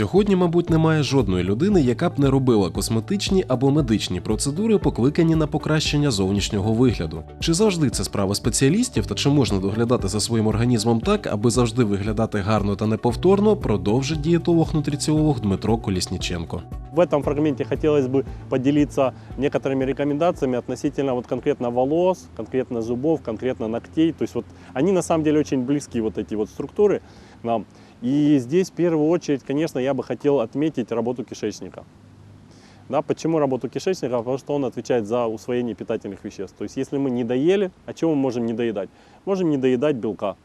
Сьогодні, мабуть, немає жодної людини, яка б не робила косметичні або медичні процедури, покликані на покращення зовнішнього вигляду. Чи завжди це справа спеціалістів, та чи можна доглядати за своїм організмом так, аби завжди виглядати гарно та неповторно, продовжить дієтолог-нутриціолог Дмитро Колісніченко. В этом фрагменте хотелось бы поделиться некоторыми рекомендациями относительно вот конкретно волос, конкретно зубов, конкретно ногтей. То есть вот они на самом деле очень близки, вот эти вот структуры Нам. И здесь в первую очередь, конечно, я бы хотел отметить работу кишечника. Да, почему работу кишечника? Потому что он отвечает за усвоение питательных веществ. То есть если мы не доели, а чего мы можем не доедать? Можем не доедать белка.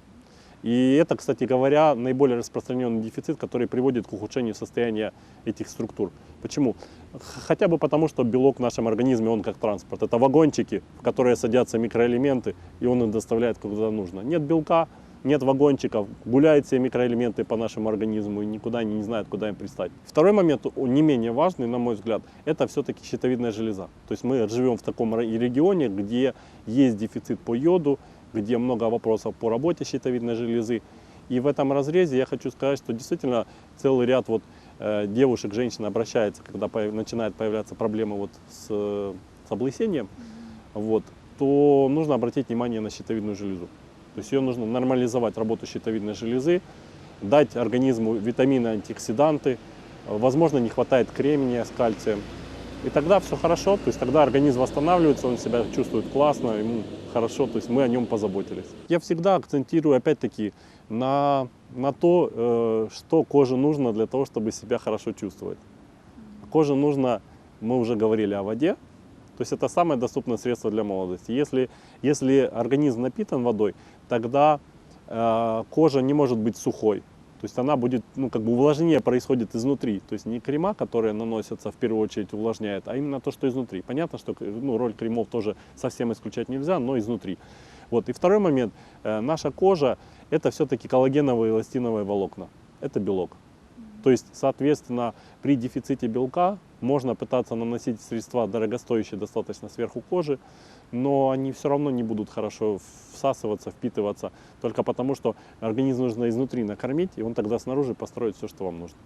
И это, кстати говоря, наиболее распространенный дефицит, который приводит к ухудшению состояния этих структур. Почему? Хотя бы потому, что белок в нашем организме, он как транспорт. Это вагончики, в которые садятся микроэлементы, и он их доставляет куда нужно. Нет белка, нет вагончиков, гуляют все микроэлементы по нашему организму и никуда они не знают, куда им пристать. Второй момент, не менее важный, на мой взгляд, это все-таки щитовидная железа. То есть мы живем в таком ре- регионе, где есть дефицит по йоду, где много вопросов по работе щитовидной железы. И в этом разрезе я хочу сказать, что действительно целый ряд вот, э, девушек, женщин обращается, когда появ- начинают появляться проблемы вот с, э, с облысением, вот, то нужно обратить внимание на щитовидную железу. То есть ее нужно нормализовать работу щитовидной железы, дать организму витамины, антиоксиданты, Э, возможно, не хватает кремния с кальцием. И тогда все хорошо, то есть тогда организм восстанавливается, он себя чувствует классно, ему хорошо, то есть мы о нем позаботились. Я всегда акцентирую опять-таки на, на то, э, что коже нужно для того, чтобы себя хорошо чувствовать. Коже нужно, мы уже говорили о воде, то есть это самое доступное средство для молодости. Если, если организм напитан водой, тогда э, кожа не может быть сухой. То есть она будет, ну, как бы увлажнение происходит изнутри. То есть не крема, которые наносятся в первую очередь увлажняют, а именно то, что изнутри. Понятно, что ну, роль кремов тоже совсем исключать нельзя, но изнутри. Вот. И второй момент. Э, наша кожа – это все-таки коллагеновые эластиновые волокна. Это белок. То есть, соответственно, при дефиците белка можно пытаться наносить средства дорогостоящие достаточно сверху кожи, но они все равно не будут хорошо всасываться, впитываться, только потому что организм нужно изнутри накормить, и он тогда снаружи построит все, что вам нужно.